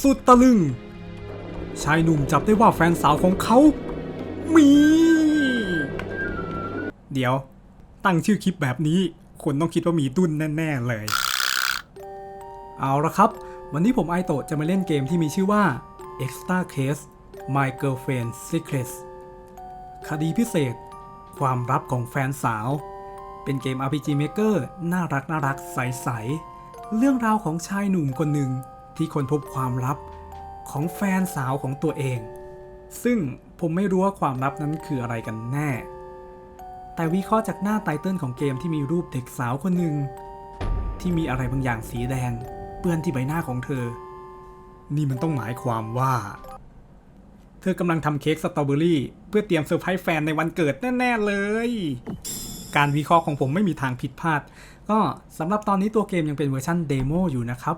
สุดตะลึง ชายหนุ่มจับได้ว่าแฟนสาวของเขา มี เดี๋ยว ตั้งชื่อคลิปแบบนี้ คนต้องคิดว่ามีตุ้นแน่ ๆ เลย เอาละครับ วันนี้ผมไอโตะจะมาเล่นเกมที่มีชื่อว่า Extra Case My Girlfriend's Secrets คดีพิเศษ ความลับของแฟนสาว เป็นเกม RPG Maker น่ารักน่ารักใส ๆ เรื่องราวของชายหนุ่มคนหนึ่ง ที่ค้นพบความลับของแฟนสาวของตัวเอง ซึ่งผมไม่รู้ว่าความลับนั้นคืออะไรกันแน่ แต่วิเคราะห์จากหน้าไตเติลของเกมที่มีรูปเด็กสาวคนหนึ่งที่มีอะไรบางอย่างสีแดง เปื้อนที่ใบหน้าของเธอ นี่มันต้องหมายความว่า เธอกำลังทำเค้กสตรอเบอรี่เพื่อเตรียมเซอร์ไพรส์แฟนในวันเกิดแน่ ๆ เลย การวิเคราะห์ของผมไม่มีทางผิดพลาด ก็สำหรับตอนนี้ตัวเกมยังเป็นเวอร์ชันเดโมอยู่นะครับ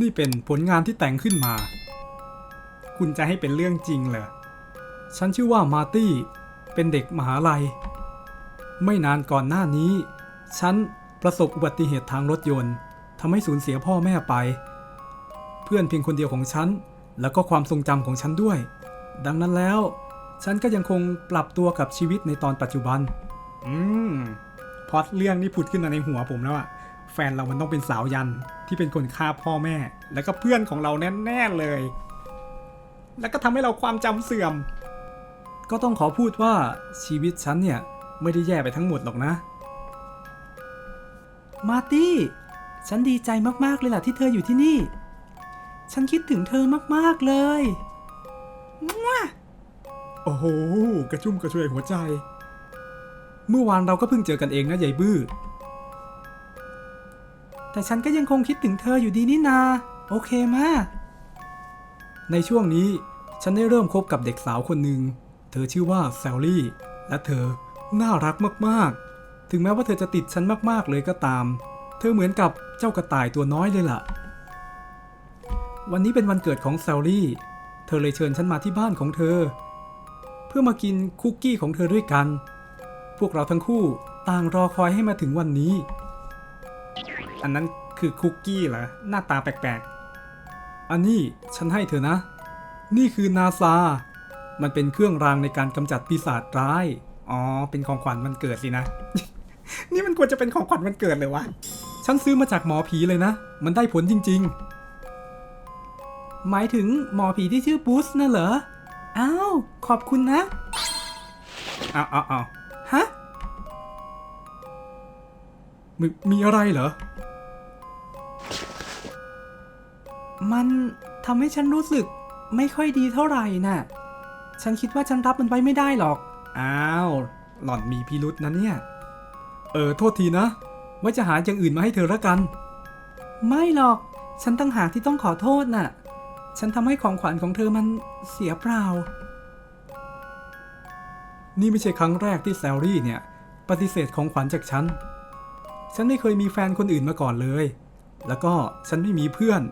นี่เป็นผลงานที่แต่งขึ้นมา คุณจะให้เป็นเรื่องจริงเหรอ ฉันชื่อว่ามาร์ตี้ เป็นเด็กมหาลัย ไม่นานก่อนหน้านี้ ฉันประสบอุบัติเหตุทางรถยนต์ทำให้สูญเสียพ่อแม่ไป เพื่อนเพียงคนเดียวของฉัน แล้วก็ความทรงจำของฉันด้วย ดังนั้นแล้ว ฉันก็ยังคงปรับตัวกับชีวิตในตอนปัจจุบัน อืมพอดเรื่องนี้ผุดขึ้นมาในหัวผมแล้วอะ นเรามันต้องเป็นสาวยันที่เป็นคนฆ่าพ่อแม่ แล้วก็เพื่อนของเราแน่ๆเลย แล้วก็ทำให้เราความจำเสื่อม ก็ต้องขอพูดว่าชีวิตฉันเนี่ย ไม่ได้แย่ไปทั้งหมดหรอกนะ มาร์ตี้ ฉันดีใจมากๆเลยล่ะที่เธออยู่ที่นี่ ฉันคิดถึงเธอมากๆเลยมั่วโอ้โห กระชุ่มกระชวยหัวใจ เมื่อวานเราก็เพิ่งเจอกันเองนะยายบื้อ แต่ฉันก็ยังคงคิดถึงเธออยู่ดีนี่นา โอเคมา ในช่วงนี้ฉันได้เริ่มคบกับเด็กสาวคนหนึ่ง เธอชื่อว่าแซลลี่ และเธอน่ารักมากๆ ถึงแม้ว่าเธอจะติดฉันมากๆเลยก็ตาม เธอเหมือนกับเจ้ากระต่ายตัวน้อยเลยล่ะ วันนี้เป็นวันเกิดของแซลลี่ เธอเลยเชิญฉันมาที่บ้านของเธอ เพื่อมากินคุกกี้ของเธอด้วยกัน พวกเราทั้งคู่ต่างรอคอยให้มาถึงวันนี้ อันนั้นคือคุกกี้เหรอหน้าตาแปลกๆ อันนี้ฉันให้เธอนะ นี่คือนาซา มันเป็นเครื่องรางในการกำจัดปีศาจร้าย อ๋อ เป็นของขวัญวันเกิดสินะ นี่มันควรจะเป็นของขวัญวันเกิดเลยวะ ฉันซื้อมาจากหมอผีเลยนะ มันได้ผลจริง ๆ หมายถึงหมอผีที่ชื่อบูสนะเหรอ อ้าว ขอบคุณนะ อ้าวอ้าวอ้าวฮะมมีอะไรเหรอ มันทำให้ฉันรู้สึกไม่ค่อยดีเท่าไหร่น่ะ ฉันคิดว่าฉันรับมันไว้ไม่ได้หรอก อ้าว หล่อนมีพิรุษนะเนี่ย เออ โทษทีนะ ไว้จะหาอย่างอื่นมาให้เธอละกัน ไม่หรอก ฉันตั้งหากที่ต้องขอโทษน่ะ ฉันทำให้ของขวัญของเธอมันเสียเปล่า นี่ไม่ใช่ครั้งแรกที่แซลลี่เนี่ย ปฏิเสธของขวัญจากฉัน ฉันไม่เคยมีแฟนคนอื่นมาก่อนเลย แล้วก็ฉันไม่มีเพื่อน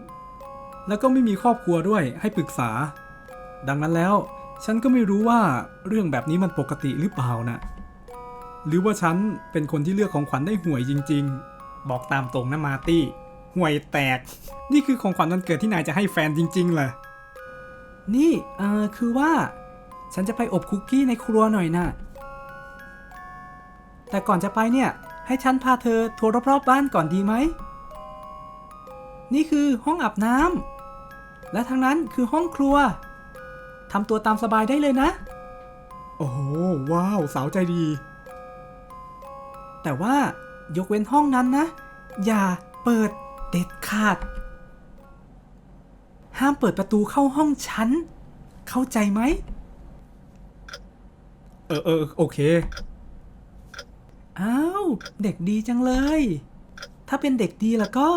แล้วก็ไม่มีครอบครัวด้วยให้ปรึกษา ดังนั้นแล้ว ฉันก็ไม่รู้ว่าเรื่องแบบนี้มันปกติหรือเปล่านะหรือว่าฉันเป็นคนที่เลือกของขวัญได้ห่วยจริง ๆ บอกตามตรงนะมาตี้ห่วยแตก นี่คือของขวัญวันเกิดที่นายจะให้แฟนจริงๆเหรอนี่เออคือว่า ฉันจะไปอบคุกกี้ในครัวหน่อยนะแต่ก่อนจะไปเนี่ย ให้ฉันพาเธอทัวร์รอบๆบ้านก่อนดีไหม นี่คือห้องอาบน้ำ และทางนั้นคือห้องครัวทำตัวตามสบายได้เลยนะ โอ้โห ว้าว สาวใจดี แต่ว่ายกเว้นห้องนั้นนะ อย่าเปิดเด็ดขาด ห้ามเปิดประตูเข้าห้องฉัน เข้าใจไหม เออเออโอเค อ้าว เด็กดีจังเลย ถ้าเป็นเด็กดีแล้วก็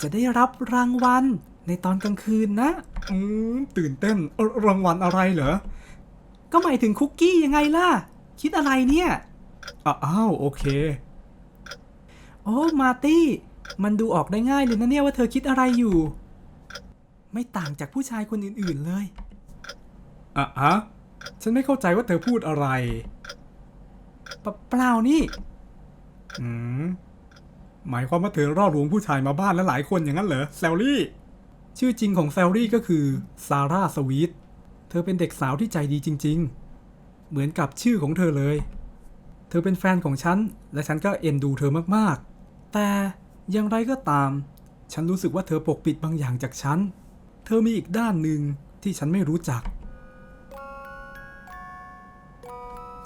จะได้รับรางวัล ในตอนกลางคืนนะ อืมตื่นเต้นเอ่อรางวัลอะไรเหรอ ก็หมายถึงคุกกี้ยังไงล่ะ คิดอะไรเนี่ย อ้าวโอเค โอ้มาร์ตี้ มันดูออกได้ง่ายเลยนะเนี่ยว่าเธอคิดอะไรอยู่ ไม่ต่างจากผู้ชายคนอื่นๆเลยอะฮะฉันไม่เข้าใจว่าเธอพูดอะไร เปเปล่านี่ อืม หมายความว่าเธอร่อลวงผู้ชายมาบ้านแล้วหลายคนอย่างนั้นเหรอแซลลี่ ชื่อจริงของแซลลี่ก็คือซาร่าสวีท เธอเป็นเด็กสาวที่ใจดีจริง ๆ เหมือนกับชื่อของเธอเลย เธอเป็นแฟนของฉัน และฉันก็เอ็นดูเธอมากๆ แต่อย่างไรก็ตาม ฉันรู้สึกว่าเธอปกปิดบางอย่างจากฉัน เธอมีอีกด้านหนึ่งที่ฉันไม่รู้จัก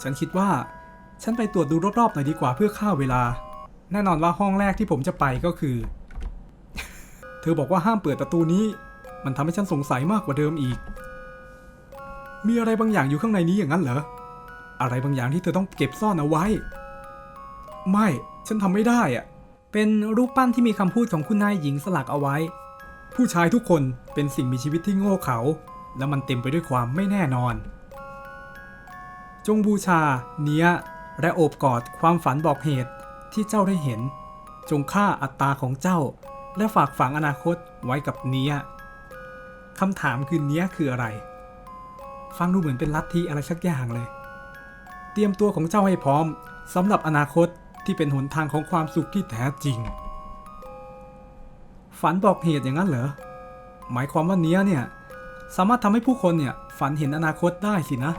ฉันคิดว่า ฉันไปตรวจดูรอบๆหน่อยดีกว่าเพื่อฆ่าเวลา แน่นอนว่าห้องแรกที่ผมจะไปก็คือ เธอบอกว่าห้ามเปิดประตูนี้ มันทำให้ฉันสงสัยมากกว่าเดิมอีก มีอะไรบางอย่างอยู่ข้างในนี้อย่างนั้นเหรอ อะไรบางอย่างที่เธอต้องเก็บซ่อนเอาไว้ ไม่ ฉันทำไม่ได้อะเป็นรูปปั้นที่มีคำพูดของคุณนายหญิงสลักเอาไว้ ผู้ชายทุกคนเป็นสิ่งมีชีวิตที่โง่เขลาและมันเต็มไปด้วยความไม่แน่นอน จงบูชา เนี้ย และโอบกอดความฝันบอกเหตุที่เจ้าได้เห็น จงฆ่าอัตตาของเจ้า และฝากฝังอนาคตไว้กับเนี้ยคำถามคือเนี้ยคืออะไร ฟังดูเหมือนเป็นลัทธิอะไรสักอย่างเลย เตรียมตัวของเจ้าให้พร้อมสำหรับอนาคตที่เป็นหนทางของความสุขที่แท้จริง ฝันบอกเหตุอย่างนั้นเหรอ หมายความว่าเนี้ยเนี่ยสามารถทำให้ผู้คนเนี่ยฝันเห็นอนาคตได้สินะ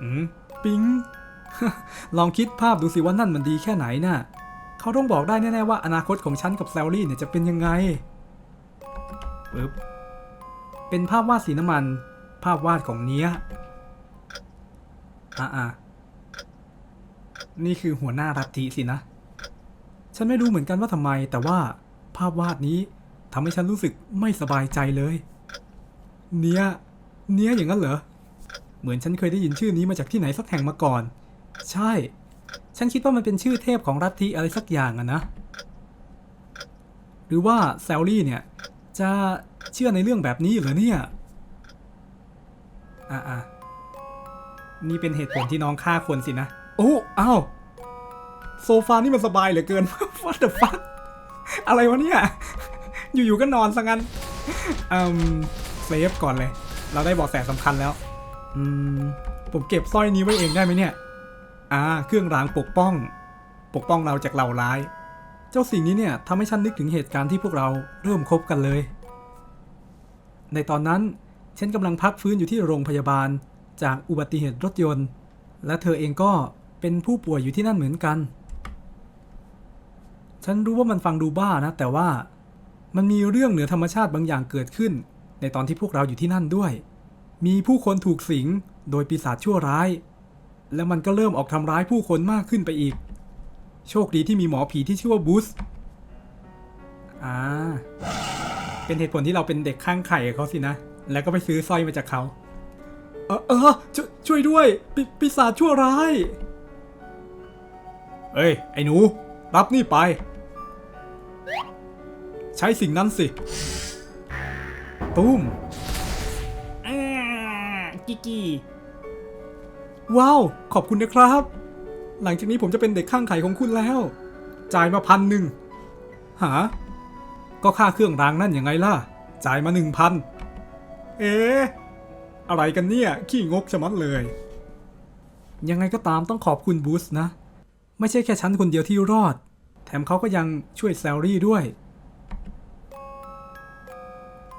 อืม ปิงลองคิดภาพดูสิว่านั่นมันดีแค่ไหนน่ะ เขาต้องบอกได้แน่ๆว่าอนาคตของฉันกับแซลลี่เนี่ยจะเป็นยังไงปึ๊บเป็นภาพวาดสีน้ำมัน ภาพวาดของเนี้ยอะอะนี่คือหัวหน้ารัฐิสินะ ฉันไม่รู้เหมือนกันว่าทำไม แต่ว่าภาพวาดนี้ทำให้ฉันรู้สึกไม่สบายใจเลย เนี้ย เนี้ยอย่างนั้นเหรอ เหมือนฉันเคยได้ยินชื่อนี้มาจากที่ไหนสักแห่งมาก่อน ใช่ ฉันคิดว่ามันเป็นชื่อเทพของรัฐิอะไรสักอย่างอะนะ หรือว่าแซลลี่เนี่ย จะเชื่อในเรื่องแบบนี้เหรอเนี่ยอะอะนี่เป็นเหตุผลที่น้องฆ่าคนสินะ โอ้อ้าวโซฟานี่มันสบายเหลือเกิน What the fuck อะไรวะเนี่ย อยู่ๆก็นอนซะงั้นอืมเซฟก่อนเลย เราได้เบอกแสสำคัญแล้ว อืม ผมเก็บสร้อยนี้ไว้เองได้ไหมเนี่ย อ่า เครื่องรางปกป้อง ปกป้องเราจากเหล่าร้าย เจ้าสิ่งนี้เนี่ยทำให้ฉันนึกถึงเหตุการณ์ที่พวกเราเริ่มคบกันเลย ในตอนนั้น ฉันกำลังพักฟื้นอยู่ที่โรงพยาบาลจากอุบัติเหตุรถยนต์ และเธอเองก็เป็นผู้ป่วยอยู่ที่นั่นเหมือนกัน ฉันรู้ว่ามันฟังดูบ้านะ แต่ว่ามันมีเรื่องเหนือธรรมชาติบางอย่างเกิดขึ้น ในตอนที่พวกเราอยู่ที่นั่นด้วย มีผู้คนถูกสิงโดยปีศาจชั่วร้าย และมันก็เริ่มออกทำร้ายผู้คนมากขึ้นไปอีก โชคดีที่มีหมอผีที่ชื่อว่าบูสอ่า เป็นเหตุผลที่เราเป็นเด็กข้างไข่เขาสินะ แล้วก็ไปซื้อสร้อยมาจากเขา เออเออช่วยช่วยด้วยปปีศาจชั่วร้าย เอ้ย ไอ้หนู รับนี่ไป ใช้สิ่งนั้นสิ ตุ้มอ่ากิกี้ ว้าว ขอบคุณนะครับ หลังจากนี้ผมจะเป็นเด็กข้างไข่ของคุณแล้ว จ่ายมาพันหนึ่งหา ก็ค่าเครื่องรางนั่นยังไงล่ะ จ่ายมาหนึ่งพันเอ๊ะอะไรกันเนี่ย ขี้งกชะมัดเลย ยังไงก็ตามต้องขอบคุณบูสนะ ไม่ใช่แค่ฉันคนเดียวที่รอด แถมเขาก็ยังช่วยแซลลี่ด้วย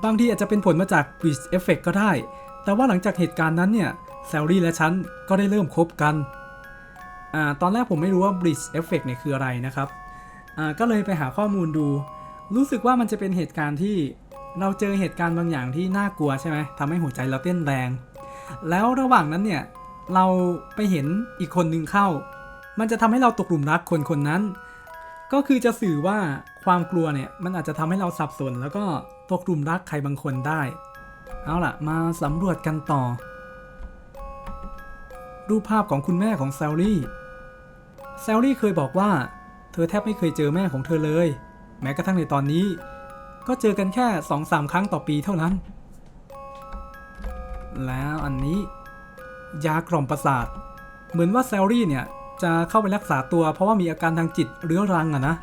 บางทีอาจจะเป็นผลมาจาก Bridge Effect ก็ได้ แต่ว่าหลังจากเหตุการณ์นั้นเนี่ย แซลลี่และฉันก็ได้เริ่มคบกันอ่าตอนแรกผมไม่รู้ว่า Bridge Effect เนี่ยคืออะไรนะครับอ่าก็เลยไปหาข้อมูลดู รู้สึกว่ามันจะเป็นเหตุการณ์ที่เราเจอเหตุการณ์บางอย่างที่น่ากลัวใช่ไหมทำให้หัวใจเราเต้นแรง แล้วระหว่างนั้นเนี่ยเราไปเห็นอีกคนหนึ่งเข้า มันจะทำให้เราตกหลุมรักคนคนนั้น ก็คือจะสื่อว่าความกลัวเนี่ยมันอาจจะทำให้เราสับสน แล้วก็ตกหลุมรักใครบางคนได้ เอาล่ะ มาสำรวจกันต่อ รูปภาพของคุณแม่ของแซลลี่แซลลี่เคยบอกว่า เธอแทบไม่เคยเจอแม่ของเธอเลย แม้กระทั่งในตอนนี้ ก็เจอกันแค่สองสามครั้งต่อปีเท่านั้น แล้วอันนี้ ยากล่อมประสาท เหมือนว่าแซลลี่เนี่ย จะเข้าไปรักษาตัวเพราะว่ามีอาการทางจิตเรื้อรังอะนะ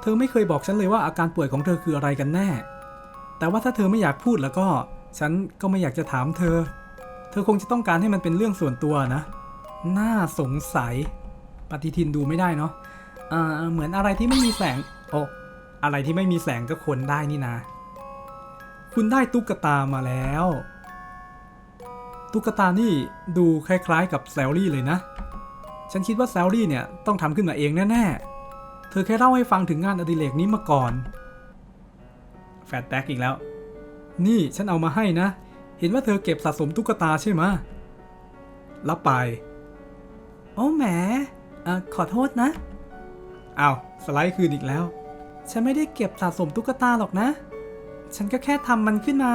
เธอไม่เคยบอกฉันเลยว่าอาการป่วยของเธอคืออะไรกันแน่ แต่ว่าถ้าเธอไม่อยากพูดแล้วก็ ฉันก็ไม่อยากจะถามเธอ เธอคงจะต้องการให้มันเป็นเรื่องส่วนตัวนะ น่าสงสัย ปฏิทินดูไม่ได้เนาะอ่าเหมือนอะไรที่ไม่มีแสง โอ้อะไรที่ไม่มีแสงก็คนได้นี่นะ คุณได้ตุ๊กตามาแล้ว ตุ๊กตานี่ดูคล้ายๆ กับแซลลี่เลยนะ ฉันคิดว่าแซลลี่เนี่ยต้องทำขึ้นมาเองแน่ๆ เธอแค่เล่าให้ฟังถึงงานอดิเรกนี้มาก่อน แฟดแบ็กอีกแล้ว นี่ฉันเอามาให้นะ เห็นว่าเธอเก็บสะสมตุ๊กตาใช่ไหมะรับไป โอ้แหมอขอโทษนะ อ้าวสไลด์คืนอีกแล้ว ฉันไม่ได้เก็บสะสมตุ๊กตาหรอกนะ ฉันก็แค่ทำมันขึ้นมา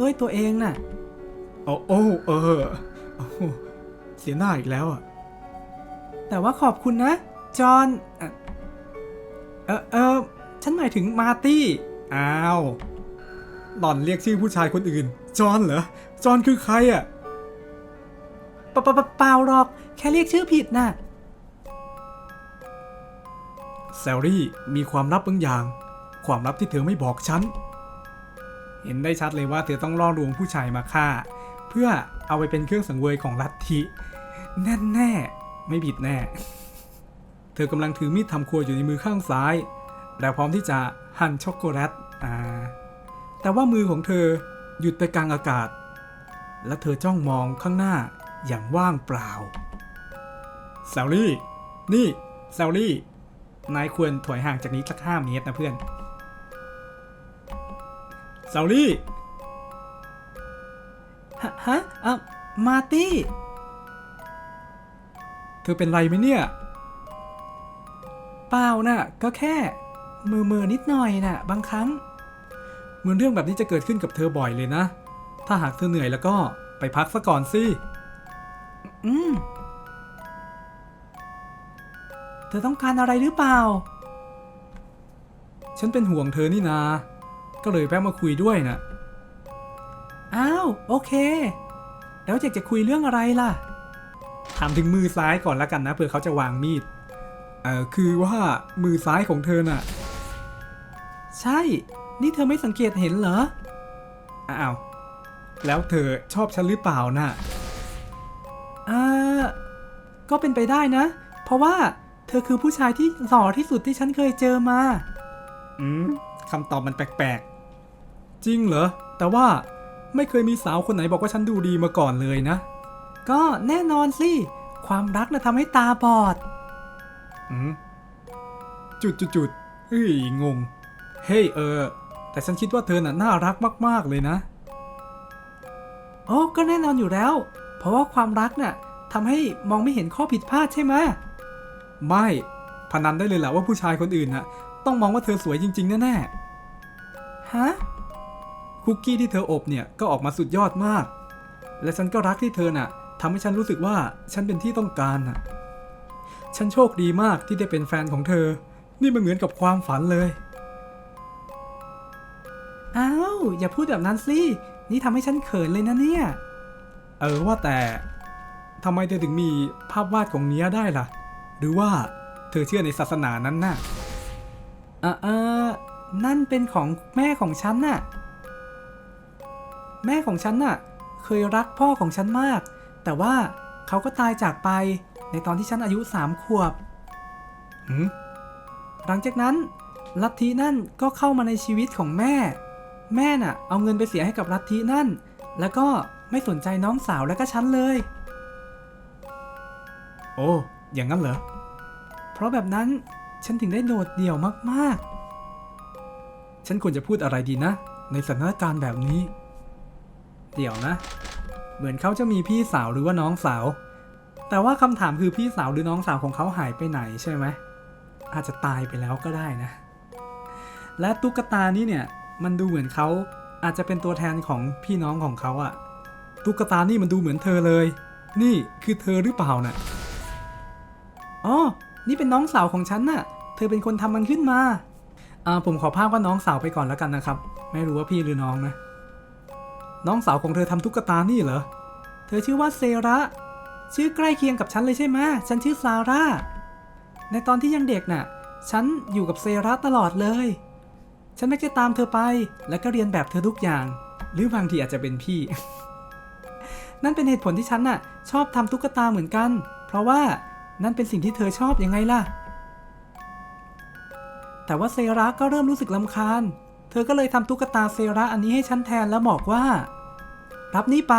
ด้วยตัวเองน่ะ โอ้โอ้เออโอ้เสียหน้าอีกแล้วอะ แต่ว่าขอบคุณนะ จอห์น เอ่อเออเออฉันหมายถึงมาร์ตี้ อ้าว หล่อนเรียกชื่อผู้ชายคนอื่น จอห์นเหรอ จอห์นคือใครอะปะปะปะเปล่าหรอก แค่เรียกชื่อผิดน่ะแซลลี่มีความลับบางอย่าง ความลับที่เธอไม่บอกฉัน เห็นได้ชัดเลยว่าเธอต้องล่อลวงผู้ชายมาฆ่า เพื่อเอาไปเป็นเครื่องสังเวยของลัทธิแน่แน่ๆไม่ผิดแน่ เธอกำลังถือมีดทำครัวอยู่ในมือข้างซ้าย และพร้อมที่จะหั่นช็อกโกแลตอ่า แต่ว่ามือของเธอหยุดไปกลางอากาศ และเธอจ้องมองข้างหน้าอย่างว่างเปล่าแซลลี่ นี่แซลลี่ นายควรถอยห่างจากนี้สักห้าเมตรนะเพื่อนแซลลี่ ฮะฮะอะมาร์ตี้ เธอเป็นไรไหมเนี่ย เปล่าน่ะ ก็แค่ มือมือๆนิดหน่อยน่ะ บางครั้งเห มือนเรื่องแบบนี้จะเกิดขึ้นกับเธอบ่อยเลยนะ ถ้าหากเธอเหนื่อยแล้วก็ไปพักซะก่อนสิ อืม เธอต้องการอะไรหรือเปล่า ฉันเป็นห่วงเธอนี่นา ก็เลยแวะมาคุยด้วยนะอ้าว โอเค แล้วอยากจะคุยเรื่องอะไรล่ะ ถามถึงมือซ้ายก่อนแล้วกันนะเผื่อเขาจะวางมีด เออคือว่ามือซ้ายของเธอน่ะ ใช่ นี่เธอไม่สังเกตเห็นเหรอ อ้าว แล้วเธอชอบฉันหรือเปล่าน่ะอ่าก็เป็นไปได้นะ เพราะว่าเธอคือผู้ชายที่หล่อที่สุดที่ฉันเคยเจอมา อืมคำตอบมันแปลกๆ จริงเหรอ แต่ว่าไม่เคยมีสาวคนไหนบอกว่าฉันดูดีมาก่อนเลยนะ ก็แน่นอนสิ ความรักนะทำให้ตาบอด อืมจุดจุดจุดเฮ้ยงง เฮ้ยเออ แต่ฉันคิดว่าเธอน่ะน่ารักมาก ๆ เลยนะ โอ้ก็แน่นอนอยู่แล้ว เพราะว่าความรักน่ะทำให้มองไม่เห็นข้อผิดพลาดใช่ไหมไม่พนันได้เลยแหละว่าผู้ชายคนอื่นน่ะ ต้องมองว่าเธอสวยจริง ๆ แน่ๆฮะคุกกี้ที่เธออบเนี่ยก็ออกมาสุดยอดมาก และฉันก็รักที่เธอน่ะทำให้ฉันรู้สึกว่าฉันเป็นที่ต้องการน่ะ ฉันโชคดีมากที่ได้เป็นแฟนของเธอ นี่มันเหมือนกับความฝันเลย อ้าว อย่าพูดแบบนั้นสิ นี่ทำให้ฉันเขินเลยนะเนี่ย เออว่าแต่ทำไมเธอถึงมีภาพวาดของเนี้ยได้ล่ะ หรือว่าเธอเชื่อในศาสนานั้นน่ะเออเออนั่นเป็นของแม่ของฉันน่ะ แม่ของฉันน่ะ เคยรักพ่อของฉันมาก แต่ว่าเขาก็ตายจากไปในตอนที่ฉันอายุสามขวบหืมหลังจากนั้นลัทธินั่นก็เข้ามาในชีวิตของแม่ แม่น่ะ เอาเงินไปเสียให้กับลัทธินั่น แล้วก็ไม่สนใจน้องสาวและก็ฉันเลย โอ้ อย่างนั้นเหรอ เพราะแบบนั้นฉันถึงได้โดดเดี่ยวมากๆ ฉันควรจะพูดอะไรดีนะ ในสถานการณ์แบบนี้ เดี๋ยวนะ เหมือนเขาจะมีพี่สาวหรือว่าน้องสาว แต่ว่าคำถามคือพี่สาวหรือน้องสาวของเขาหายไปไหนใช่ไหมอาจจะตายไปแล้วก็ได้นะ และตุ๊กตานี้เนี่ย มันดูเหมือนเขาอาจจะเป็นตัวแทนของพี่น้องของเขาอะตุ๊กตานี่มันดูเหมือนเธอเลย นี่คือเธอหรือเปล่าน่ะอ๋อนี่เป็นน้องสาวของฉันน่ะ เธอเป็นคนทำมันขึ้นมาอ่าผมขอภาพว่าน้องสาวไปก่อนแล้วกันนะครับ ไม่รู้ว่าพี่หรือน้องนะ น้องสาวของเธอทำตุ๊กตานี่เหรอ เธอชื่อว่าเซระ ชื่อใกล้เคียงกับฉันเลยใช่ไหมฉันชื่อซาร่า ในตอนที่ยังเด็กน่ะ ฉันอยู่กับเซระตลอดเลย ฉันไม่จะตามเธอไป แล้วก็เรียนแบบเธอทุกอย่าง หรือบางทีอาจจะเป็นพี่ นั่นเป็นเหตุผลที่ฉันน่ะ ชอบทำตุ๊กตาเหมือนกัน เพราะว่านั่นเป็นสิ่งที่เธอชอบยังไงล่ะ แต่ว่าเซระก็เริ่มรู้สึกลำคาญ เธอก็เลยทำตุ๊กตาเซระอันนี้ให้ฉันแทนแล้วบอกว่า รับนี่ไป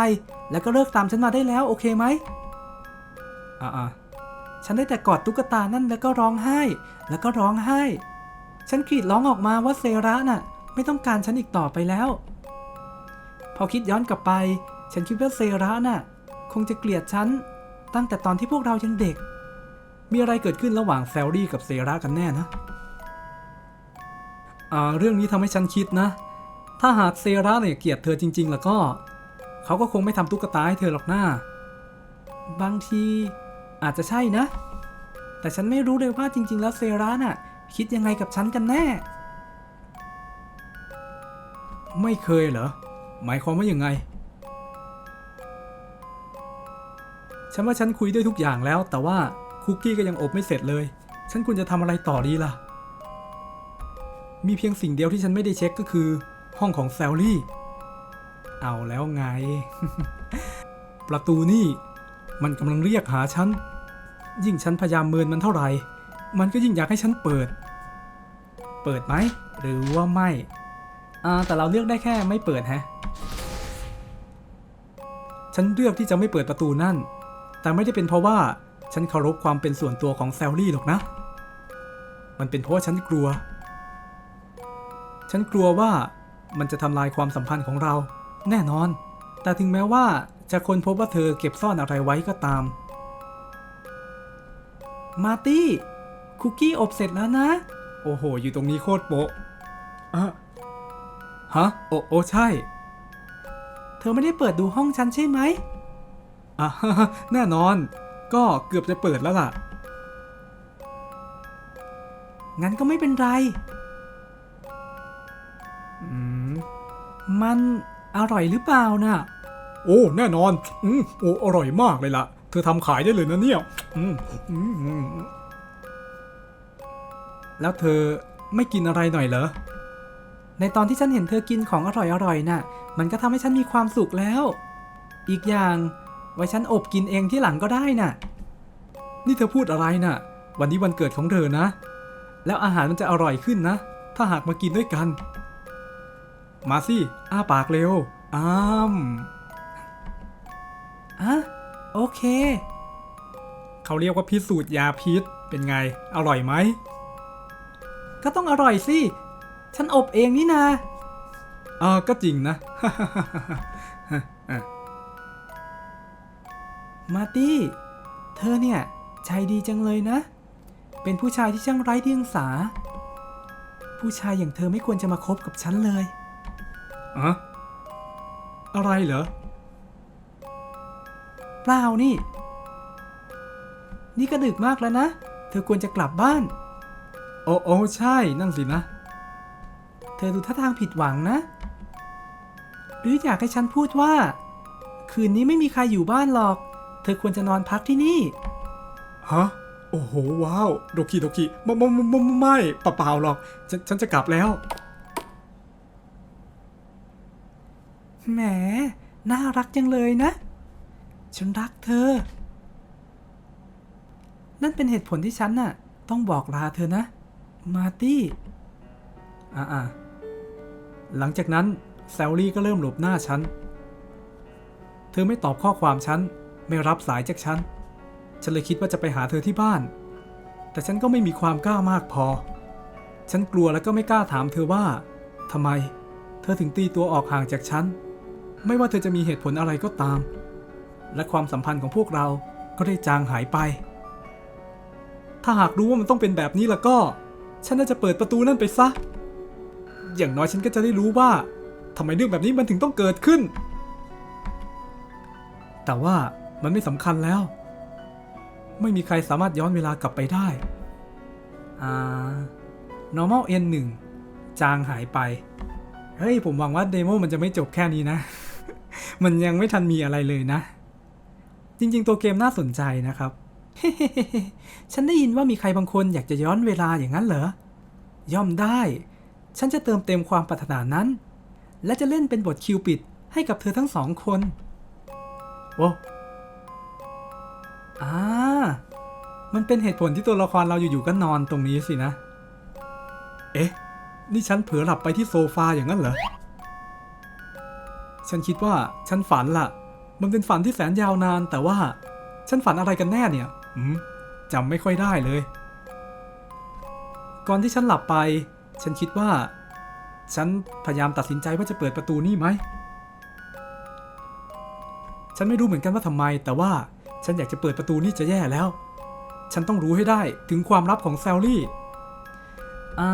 แล้วก็เลิกตามฉันมาได้แล้วโอเคไหมอ่าๆฉันได้แต่กอดตุ๊กตานั่นแล้วก็ร้องไห้ แล้วก็ร้องไห้ ฉันกรีดร้องออกมาว่าเซระน่ะ ไม่ต้องการฉันอีกต่อไปแล้ว พอคิดย้อนกลับไป ฉันคิดว่าเซระน่ะ คงจะเกลียดฉัน ตั้งแต่ตอนที่พวกเรายังเด็ก มีอะไรเกิดขึ้นระหว่างแซลลี่กับเซระกันแน่นะอ่าเรื่องนี้ทำให้ฉันคิดนะ ถ้าหากเซระเนี่ยเกลียดเธอจริง ๆ แล้วก็ เขาก็คงไม่ทำตุ๊กตาให้เธอหรอกหน้า บางทีอาจจะใช่นะ แต่ฉันไม่รู้เลยว่าจริง ๆ แล้วเซระน่ะ คิดยังไงกับฉันกันแน่ ไม่เคยเหรอ หมายความว่าอยังไง ฉันว่าฉันคุยด้วยทุกอย่างแล้ว แต่ว่าคุกกี้ก็ยังอบไม่เสร็จเลย ฉันควรจะทำอะไรต่อดีล่ะ มีเพียงสิ่งเดียวที่ฉันไม่ได้เช็คก็คือ ห้องของแซลลี่ เอาแล้วไง ประตูนี่ มันกำลังเรียกหาฉัน ยิ่งฉันพยายามเมินมันเท่าไหร่ มันก็ยิ่งอยากให้ฉันเปิด เปิดไหม หรือว่าไม่อ่าแต่เราเลือกได้แค่ไม่เปิดแฮะ ฉันเลือกที่จะไม่เปิดประตูนั่น แต่ไม่ได้เป็นเพราะว่าฉันเคารพความเป็นส่วนตัวของแซลลี่หรอกนะ มันเป็นเพราะว่าฉันกลัว ฉันกลัวว่ามันจะทำลายความสัมพันธ์ของเรา แน่นอน แต่ถึงแม้ว่าจะค้นพบว่าเธอเก็บซ่อนอะไรไว้ก็ตาม มาตี้ คุกกี้อบเสร็จแล้วนะ โอ้โห อยู่ตรงนี้โคตรโป๊ะอะฮะ โอโอใช่ เธอไม่ได้เปิดดูห้องฉันใช่ไหมอะแน่นอน ก็เกือบจะเปิดแล้วล่ะ งั้นก็ไม่เป็นไร อืม มันอร่อยหรือเปล่าน่ะ โอ้ แน่นอน อืม โอ้ อร่อยมากเลยล่ะ เธอทำขายได้เลยนะเนี่ย อืม อืมอืม แล้วเธอไม่กินอะไรหน่อยเหรอ ในตอนที่ฉันเห็นเธอกินของอร่อยๆน่ะ มันก็ทำให้ฉันมีความสุขแล้ว อีกอย่าง ไว้ฉันอบกินเองที่หลังก็ได้น่ะ นี่เธอพูดอะไรน่ะ วันนี้วันเกิดของเธอนะ แล้วอาหารมันจะอร่อยขึ้นนะ ถ้าหากมากินด้วยกัน มาสิ อ้าปากเร็ว อ้ามอะโอเค เขาเรียกว่าพิสูจน์ยาพิษ เป็นไง อร่อยไหม ก็ต้องอร่อยสิ ฉันอบเองนี่นาอ่าก็จริงนะ มาร์ตี้ เธอเนี่ยใจดีจังเลยนะ เป็นผู้ชายที่ช่างไร้เดียงสา ผู้ชายอย่างเธอไม่ควรจะมาคบกับฉันเลยอะอะไรเหรอ เปล่านี่ นี่ก็ดึกมากแล้วนะ เธอควรจะกลับบ้านโอ้โอ้ใช่ นั่นสินะ เธอดูท่าทางผิดหวังนะ หรืออยากให้ฉันพูดว่า คืนนี้ไม่มีใครอยู่บ้านหรอก เธอควรจะนอนพักที่นี่ ฮะ โอ้โห ว้าว โดคิโดคิไม่ไม่ไม่ไม่ไม่เปล่าๆหรอกฉันฉันจะกลับแล้ว แหม น่ารักจังเลยนะ ฉันรักเธอ นั่นเป็นเหตุผลที่ฉันน่ะ ต้องบอกลาเธอนะ มาร์ตี้ อ่าๆหลังจากนั้นแซลลี่ก็เริ่มหลบหน้าฉัน เธอไม่ตอบข้อความฉัน ไม่รับสายจากฉัน ฉันเลยคิดว่าจะไปหาเธอที่บ้าน แต่ฉันก็ไม่มีความกล้ามากพอ ฉันกลัวแล้วก็ไม่กล้าถามเธอว่าทำไม เธอถึงตีตัวออกห่างจากฉัน ไม่ว่าเธอจะมีเหตุผลอะไรก็ตาม และความสัมพันธ์ของพวกเราก็ได้จางหายไป ถ้าหากรู้ว่ามันต้องเป็นแบบนี้แล้วก็ ฉันน่าจะเปิดประตูนั่นไปซะ อย่างน้อยฉันก็จะได้รู้ว่าทำไมเรื่องแบบนี้มันถึงต้องเกิดขึ้น แต่ว่ามันไม่สำคัญแล้ว ไม่มีใครสามารถย้อนเวลากลับไปได้ อ่า normal n 1จางหายไป เฮ้ย ผมหวังว่าเดโมมันจะไม่จบแค่นี้นะ มันยังไม่ทันมีอะไรเลยนะ จริง ๆ ตัวเกมน่าสนใจนะครับ ฉันได้ยินว่ามีใครบางคนอยากจะย้อนเวลาอย่างนั้นเหรอ ย่อมได้ ฉันจะเติมเต็มความปรารถนานั้น และจะเล่นเป็นบทคิวปิดให้กับเธอทั้งสองคน โอ้อ่ามันเป็นเหตุผลที่ตัวละครเราอยู่ๆก็นอนตรงนี้สินะ เอ๊ะ นี่ฉันเผลอหลับไปที่โซฟาอย่างนั้นเหรอ ฉันคิดว่าฉันฝันล่ะ มันเป็นฝันที่แสนยาวนานแต่ว่า ฉันฝันอะไรกันแน่เนี่ย อืมจำไม่ค่อยได้เลย ก่อนที่ฉันหลับไป ฉันคิดว่า ฉันพยายามตัดสินใจว่าจะเปิดประตูนี่ไหม ฉันไม่รู้เหมือนกันว่าทำไม แต่ว่าฉันอยากจะเปิดประตูนี่จะแย่แล้ว ฉันต้องรู้ให้ได้ถึงความลับของแซลลี่อ่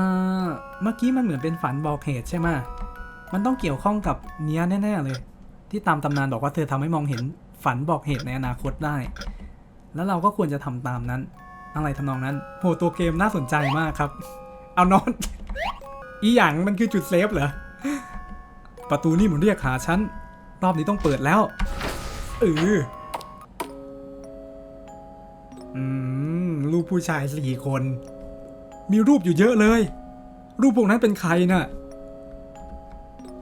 าเมื่อกี้มันเหมือนเป็นฝันบอกเหตุใช่ไหมมันต้องเกี่ยวข้องกับเนี้ยแน่ ๆ เลย ที่ตามตำนานบอกว่าเธอทำให้มองเห็นฝันบอกเหตุในอนาคตได้ แล้วเราก็ควรจะทำตามนั้น อะไรทำนองนั้นโหตัวเกมน่าสนใจมากครับ เอานอน อีหยังมันคือจุดเซฟเหรอ ประตูนี่มันเรียกหาฉัน รอบนี้ต้องเปิดแล้วเอออืมรูปผู้ชายสี่คน มีรูปอยู่เยอะเลย รูปพวกนั้นเป็นใครน่ะ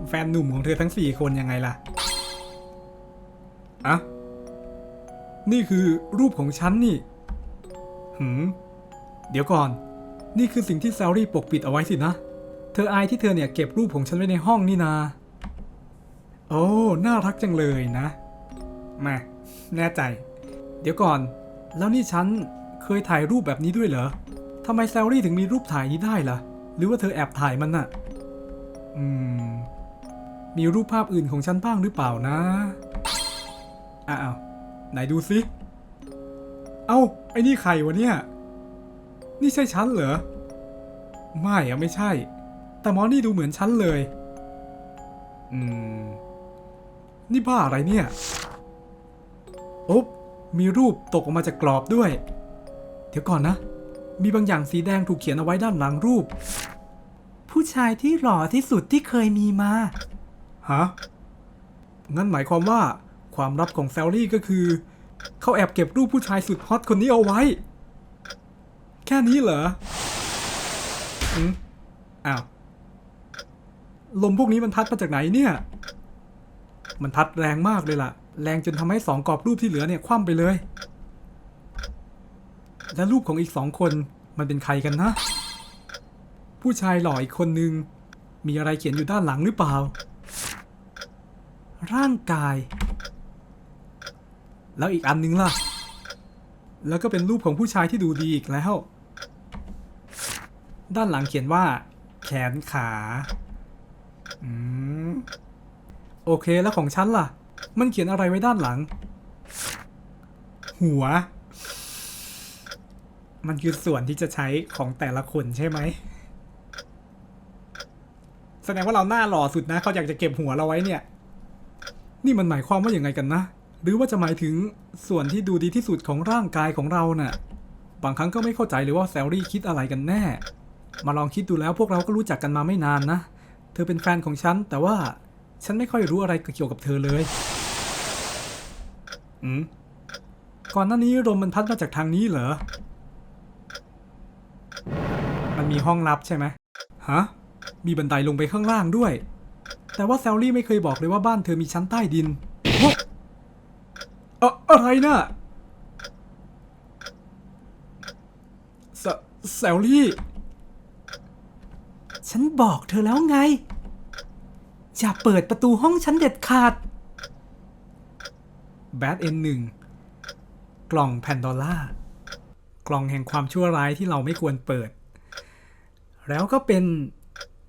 แฟนหนุ่มของเธอทั้งสี่คนยังไงล่ะอะ นี่คือรูปของฉันนี่ หืม เดี๋ยวก่อน นี่คือสิ่งที่แซลลี่ปกปิดเอาไว้สินะ เธออายที่เธอเนี่ยเก็บรูปของฉันไว้ในห้องนี่นา โอ้ น่ารักจังเลยนะ มา แน่ใจ เดี๋ยวก่อน แล้วนี่ฉันเคยถ่ายรูปแบบนี้ด้วยเหรอทำไมแซลลี่ถึงมีรูปถ่ายนี้ได้ล่ะ หรือว่าเธอแอบถ่ายมันน่ะ อืม มีรูปภาพอื่นของฉันบ้างหรือเปล่านะ อ้าว ไหนดูสิเอ้า ไอ้นี่ใครวะเนี่ย นี่ใช่ฉันเหรอ ไม่อะไม่ใช่ แต่มอนี่ดูเหมือนฉันเลย อืม นี่บ้าอะไรเนี่ยโอ๊บมีรูปตกออกมาจากกรอบด้วย เดี๋ยวก่อนนะ มีบางอย่างสีแดงถูกเขียนเอาไว้ด้านหลังรูป ผู้ชายที่หล่อที่สุดที่เคยมีมา ฮะ งั้นหมายความว่า ความลับของแซลลี่ก็คือ เขาแอบเก็บรูปผู้ชายสุดฮอตคนนี้เอาไว้ แค่นี้เหรออืมอ้าว ลมพวกนี้มันพัดมาจากไหนเนี่ย มันพัดแรงมากเลยล่ะ แรงจนทำให้สองกรอบรูปที่เหลือเนี่ยคว่ำไปเลย และรูปของอีกสองคนมันเป็นใครกันนะ ผู้ชายหล่ออีกคนนึง มีอะไรเขียนอยู่ด้านหลังหรือเปล่า ร่างกาย แล้วอีกอันนึงล่ะ แล้วก็เป็นรูปของผู้ชายที่ดูดีอีกแล้ว ด้านหลังเขียนว่า แขนขา อืม โอเคแล้วของฉันล่ะ มันเขียนอะไรไว้ด้านหลัง หัว มันคือส่วนที่จะใช้ของแต่ละคนใช่ไหม แสดงว่าเราหน้าหล่อสุดนะ เขาอยากจะเก็บหัวเราไว้เนี่ย นี่มันหมายความว่าอย่างไงกันนะ หรือว่าจะหมายถึงส่วนที่ดูดีที่สุดของร่างกายของเราน่ะ บางครั้งก็ไม่เข้าใจเลยว่าแซลลี่คิดอะไรกันแน่ มาลองคิดดูแล้วพวกเราก็รู้จักกันมาไม่นานนะ เธอเป็นแฟนของฉัน แต่ว่าฉันไม่ค่อยรู้อะไรเกี่ยวกับเธอเลยอืมก่อนหน้านี้ลมมันพัดมาจากทางนี้เหรอ มันมีห้องลับใช่ไหมฮะ มีบันไดลงไปข้างล่างด้วย แต่ว่าแซลลี่ไม่เคยบอกเลยว่าบ้านเธอมีชั้นใต้ดิน อะไรนะ่ะแซแซลลี่ ฉันบอกเธอแล้วไง อย่าเปิดประตูห้องฉันเด็ดขาด แบทเอ็นหนึ่ง กล่องแพนดอล่ากล่องแห่งความชั่วร้ายที่เราไม่ควรเปิด แล้วก็เป็น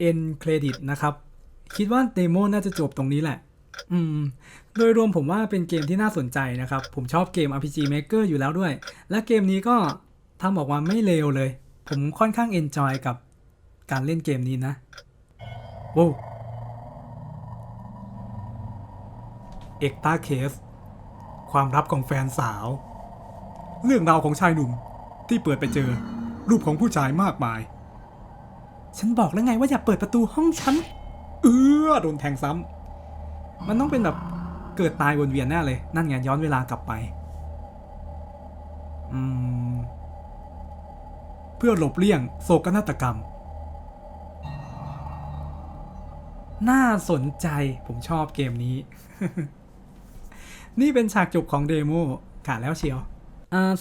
end credit นะครับ คิดว่าเดโมน่าจะจบตรงนี้แหละ อืม โดยรวมผมว่าเป็นเกมที่น่าสนใจนะครับ ผมชอบเกม RPG Maker อยู่แล้วด้วย และเกมนี้ก็ทำออกมาไม่เลวเลย ผมค่อนข้าง enjoy กับการเล่นเกมนี้นะโว้เอกตาเคส ความลับของแฟนสาว เรื่องราวของชายหนุ่มที่เปิดไปเจอ รูปของผู้ชายมากมาย ฉันบอกแล้วไงว่าอย่าเปิดประตูห้องฉัน เออโดนแทงซ้ำมันต้องเป็นแบบ เกิดตายวนเวียนแน่เลย นั่นไงย้อนเวลากลับไป อืม เพื่อหลบเลี่ยงโศกนาฏกรรม น่าสนใจผมชอบเกมนี้ นี่เป็นฉากจบของเดโมขาดแล้วเชียว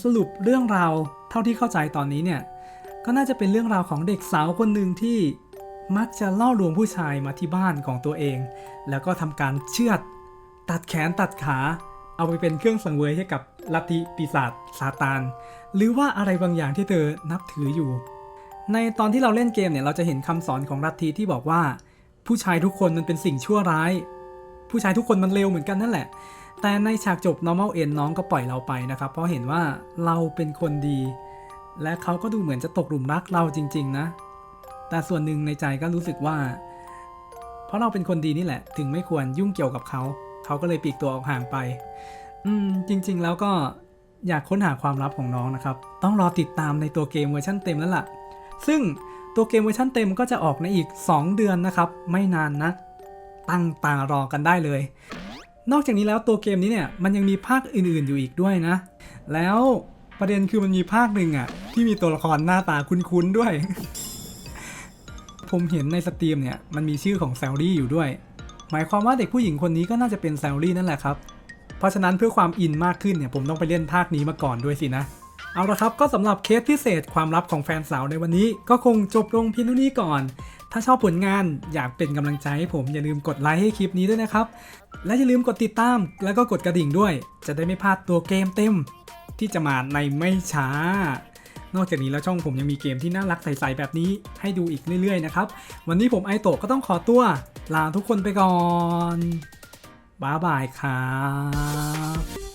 สรุปเรื่องราวเท่าที่เข้าใจตอนนี้เนี่ย ก็น่าจะเป็นเรื่องราวของเด็กสาวคนหนึ่งที่มักจะล่อลวงผู้ชายมาที่บ้านของตัวเอง แล้วก็ทำการเชือด ตัดแขนตัดขา เอาไปเป็นเครื่องสังเวยให้กับลัทธิปีศาจซาตาน หรือว่าอะไรบางอย่างที่เธอนับถืออยู่ ในตอนที่เราเล่นเกมเนี่ยเราจะเห็นคำสอนของลัทธิที่บอกว่า ผู้ชายทุกคนมันเป็นสิ่งชั่วร้าย ผู้ชายทุกคนมันเลวเหมือนกันนั่นแหละ แต่ในฉากจบ normal end น้องก็ปล่อยเราไปนะครับ เพราะเห็นว่าเราเป็นคนดี และเขาก็ดูเหมือนจะตกหลุมรักเราจริง ๆ นะ แต่ส่วนหนึ่งในใจก็รู้สึกว่า เพราะเราเป็นคนดีนี่แหละ ถึงไม่ควรยุ่งเกี่ยวกับเขา เขาก็เลยปีกตัวออกห่างไป อืม จริง ๆ แล้วก็อยากค้นหาความลับของน้องนะครับ ต้องรอติดตามในตัวเกมเวอร์ชันเต็มแล้วล่ะ ซึ่งตัวเกมเวอร์ชันเต็มก็จะออกในอีก 2 เดือนนะครับ ไม่นานนะ ตั้งตารอกันได้เลย นอกจากนี้แล้วตัวเกมนี้เนี่ยมันยังมีภาคอื่นๆอยู่อีกด้วยนะ แล้วประเด็นคือมันมีภาคหนึ่งอะที่มีตัวละครหน้าตาคุ้นๆด้วย ผมเห็นในสตรีมเนี่ยมันมีชื่อของแซลลี่อยู่ด้วย หมายความว่าเด็กผู้หญิงคนนี้ก็น่าจะเป็นแซลลี่นั่นแหละครับ เพราะฉะนั้นเพื่อความอินมากขึ้นเนี่ยผมต้องไปเล่นภาคนี้มาก่อนด้วยสินะ เอาละครับก็สำหรับเคสพิเศษความลับของแฟนสาวในวันนี้ ก็คงจบลงเพียงเท่านี้ก่อน ถ้าชอบผลงานอยากเป็นกำลังใจให้ผมอย่าลืมกดไลค์ให้คลิปนี้ด้วยนะครับ และอย่าลืมกดติดตามแล้วก็กดกระดิ่งด้วย จะได้ไม่พลาดตัวเกมเต็ม ที่จะมาในไม่ช้านอกจากนี้แล้วช่องผมยังมีเกมที่น่ารักใสๆแบบนี้ให้ดูอีกเรื่อยๆนะครับ วันนี้ผมไอโตะก็ต้องขอตัว ลาทุกคนไปก่อน บ๊ายบายครับ